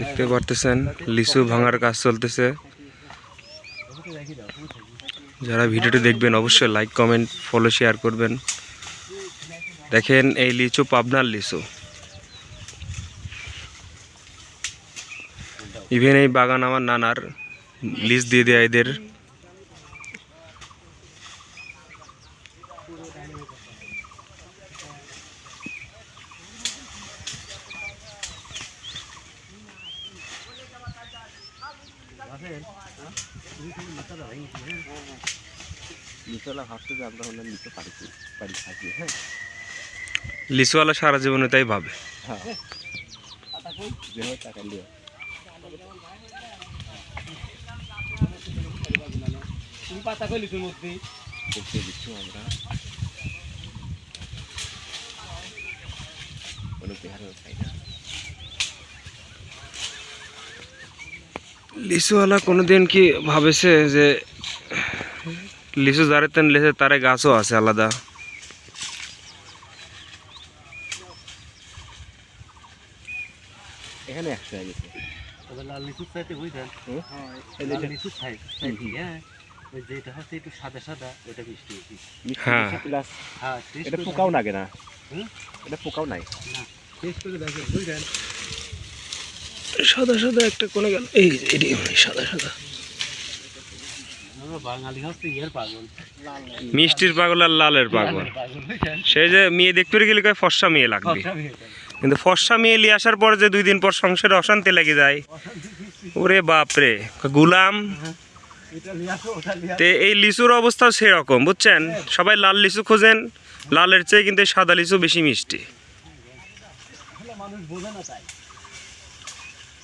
দেখতে পারতেছেন, লিচু ভাঙার কাজ চলতেছে। যারা ভিডিওটি দেখবেন, অবশ্যই লাইক কমেন্ট ফলো শেয়ার করবেন। দেখেন এই লিচু, পাবনার লিচু। ইভেন এই বাগান আমার নানার লিজ দিয়ে দেয় এদের। ভাবছে যে আমরা হলাম পারি পারি থাকি হ্যাঁ? লিচুওয়ালা সারা জীবনে তাই ভাবে। হ্যাঁ। টাকা তুমি পাতা মধ্যে করতে আমরা। কোনো না। লিচুওয়ালা কোনোদিন কি ভাবেছে যে লিচু যারে তেন লেছে তারে গাছও আছে আলাদা? এখানে একশো গেছে। লাল চাইতে বুঝলেন হ্যাঁ ওই যেটা হচ্ছে একটু সাদা সাদা ওটা মিষ্টি হ্যাঁ। হ্যাঁ এটা পোকাও লাগে না? এটা পোকাও নাই? দেখেন। টেস্ট করে দেখেন বুঝলেন? সাদা সাদা একটা কোনে গেল। এই এটি সাদা সাদা। মিষ্টির পাগল আর লালের পাগল। সেই যে মেয়ে দেখতে পেরে গেলে কয় ফর্সা মেয়ে লাগবে। কিন্তু ফর্সা মেয়ে নিয়ে আসার পর যে দুই দিন পর সংসারে অশান্তি লেগে যায় ওরে বাপরে গুলাম। তে এই লিচুর অবস্থাও সেরকম বুঝছেন? সবাই লাল লিচু খোঁজেন লালের চেয়ে কিন্তু সাদা লিচু বেশি মিষ্টি। মানুষ বোঝে না।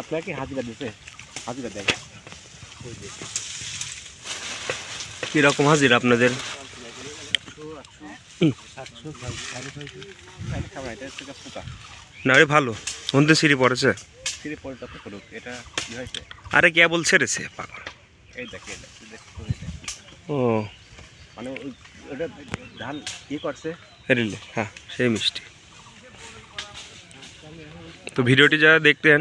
আপনাকে হাজিরা দিছে। হাজিরা দেয়। কীরকম হাজির আপনাদের? না রে ভালো। মধ্যে সিঁড়ি পড়েছে? তো করুক এটা কি হয়েছে আরে কেবল ছেড়েছে পাগল। এই দেখ এই দেখ, এই দেখ, এই দেখ। ও। মানে ওটা ধান কি করছে? রিলে হ্যাঁ সেই মিষ্টি। তো ভিডিওটি যারা দেখতেন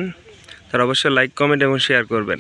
তারা অবশ্যই লাইক কমেন্ট এবং শেয়ার করবেন।